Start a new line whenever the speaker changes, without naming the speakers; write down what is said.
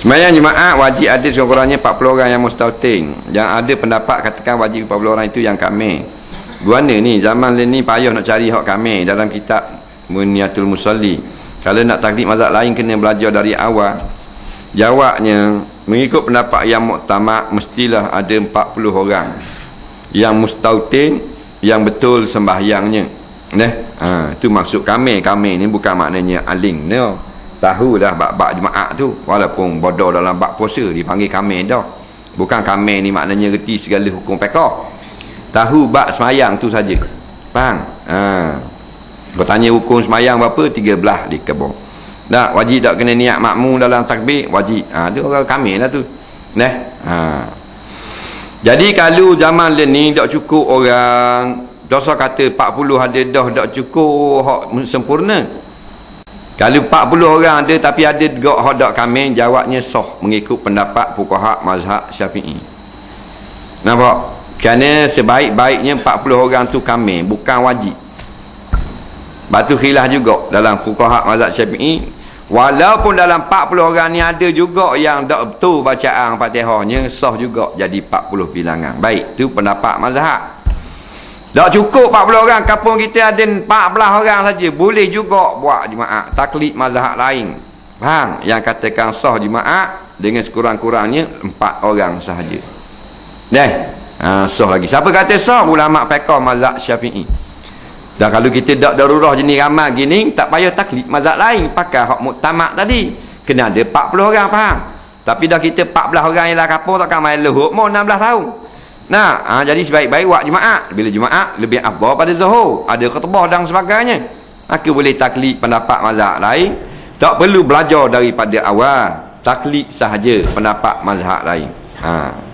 Semayang jemaah wajib ada sekurang-kurangnya 40 orang yang mustautin. Yang ada pendapat katakan wajib 40 orang itu yang kami. Guana ni zaman ni payah nak cari hak kami dalam kitab Muniatul Musalli. Kalau nak taklid mazhab lain kena belajar dari awal. Jawabnya mengikut pendapat yang muktamad mestilah ada 40 orang yang mustautin yang betul sembahyangnya. Neh, ha, maksud kami. Kami ni bukan maknanya aling. No tahu dah bab-bab jemaah tu. Walaupun bodoh dalam bab puasa dipanggil kami dah. Bukan kami ni maknanya reti segala hukum pekah tahu bab semayang tu saja. Faham? Ha. Kau tanya hukum semayang berapa 13 di kebun. Tak wajib tak kena niat makmum dalam takbir? Wajib. Ha tu orang kami lah tu. Neh? Ha. Jadi kalau zaman ni tak cukup orang dosa kata 40 ada dah tak cukup hak sempurna kalau 40 orang ada tapi ada juga hodak kami jawabnya sah mengikut pendapat fuqaha mazhab Syafi'i. Nampak? Kerana sebaik-baiknya 40 orang tu kami bukan wajib. Batu khilah juga dalam fuqaha mazhab Syafi'i walaupun dalam 40 orang ni ada juga yang tak betul bacaan Fatihahnya sah juga jadi 40 bilangan. Baik, tu pendapat mazhab. Tak cukup 40 orang kampung kita ada 14 orang saja. Boleh juga buat jemaah taklid mazhab lain. Faham? Yang katakan sah jemaah dengan sekurang-kurangnya 4 orang sahaja. Deh ha, sah lagi. Siapa kata sah? Ulama fiqh mazhab syafi'i. Dan kalau kita tak darurah jenis ramai gini tak payah taklid mazhab lain. Pakai hak muktamad tadi. Kena ada 40 orang faham? Tapi dah kita 14 orang dah kampung takkan main lehuk mau 16 tahun Nah, ha, jadi sebaik-baik buat Jumaat. Bila Jumaat lebih afdal pada Zuhur. Ada khutbah dan sebagainya. Maka boleh taklid pendapat mazhab lain. Tak perlu belajar daripada awal. Taklid sahaja pendapat mazhab lain. Ha.